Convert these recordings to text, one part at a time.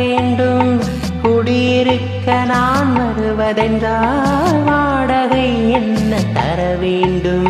வேண்டும். குடியிருக்க நான் வருவதென்றால் வாடகை என்ன தர வேண்டும்?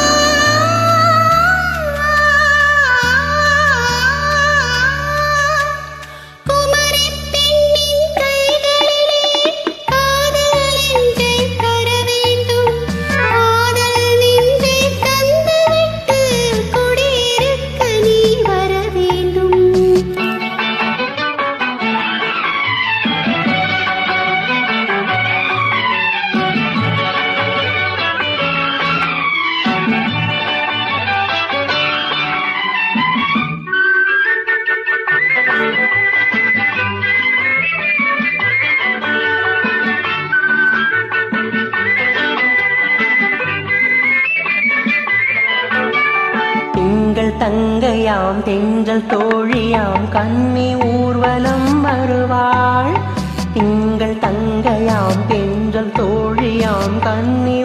தங்கையாம் தென்றல் தோழியாம் கன்னி ஊர்வலம் வருவாள். திங்கள் தங்கையாம் தென்றல் தோழியாம் கண்ணி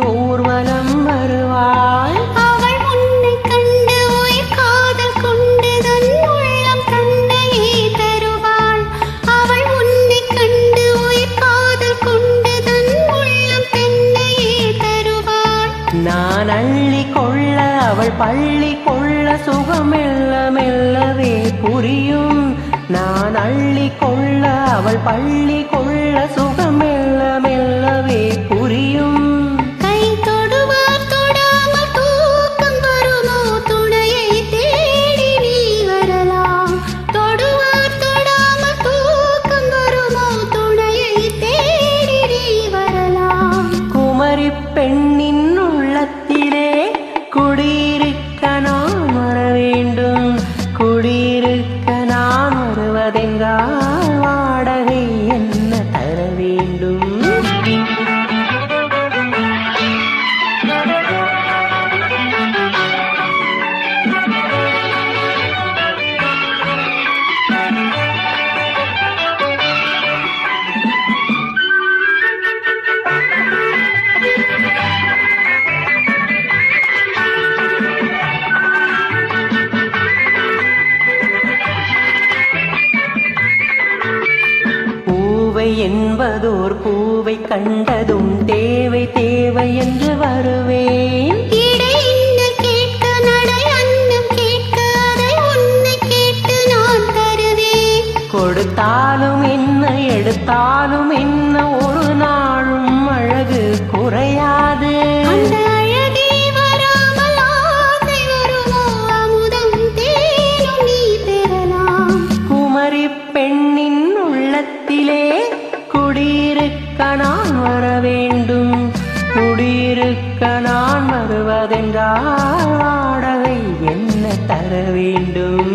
அவள் பள்ளி கொள்ள சுகம் மெல்ல மெல்லவே புரியும். நான் அள்ளி கொள்ள அவள் பள்ளி கொள்ள சுகம் மெல்ல மெல்லவே புரியும். கை வாடகை என்ன தர வேண்டும்? என்பதோர் பூவை கண்டதும் தேவை தேவை என்று வருவேன். கொடுத்தாலும் என்ன எடுத்தாலும் என்ன ஒரு நாளும் அழகு குறையாது. இருக்க நான் வருவதென்றால் ஆடவை என்ன தர வேண்டும்?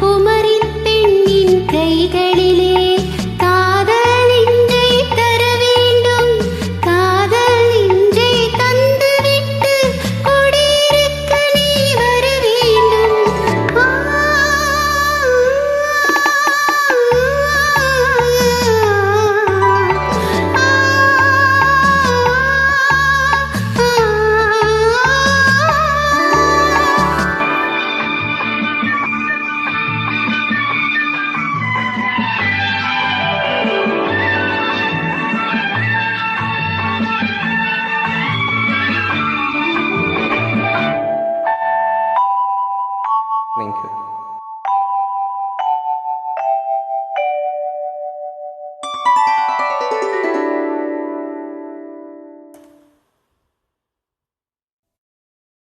குமரின் பெண்ணின் கைகள்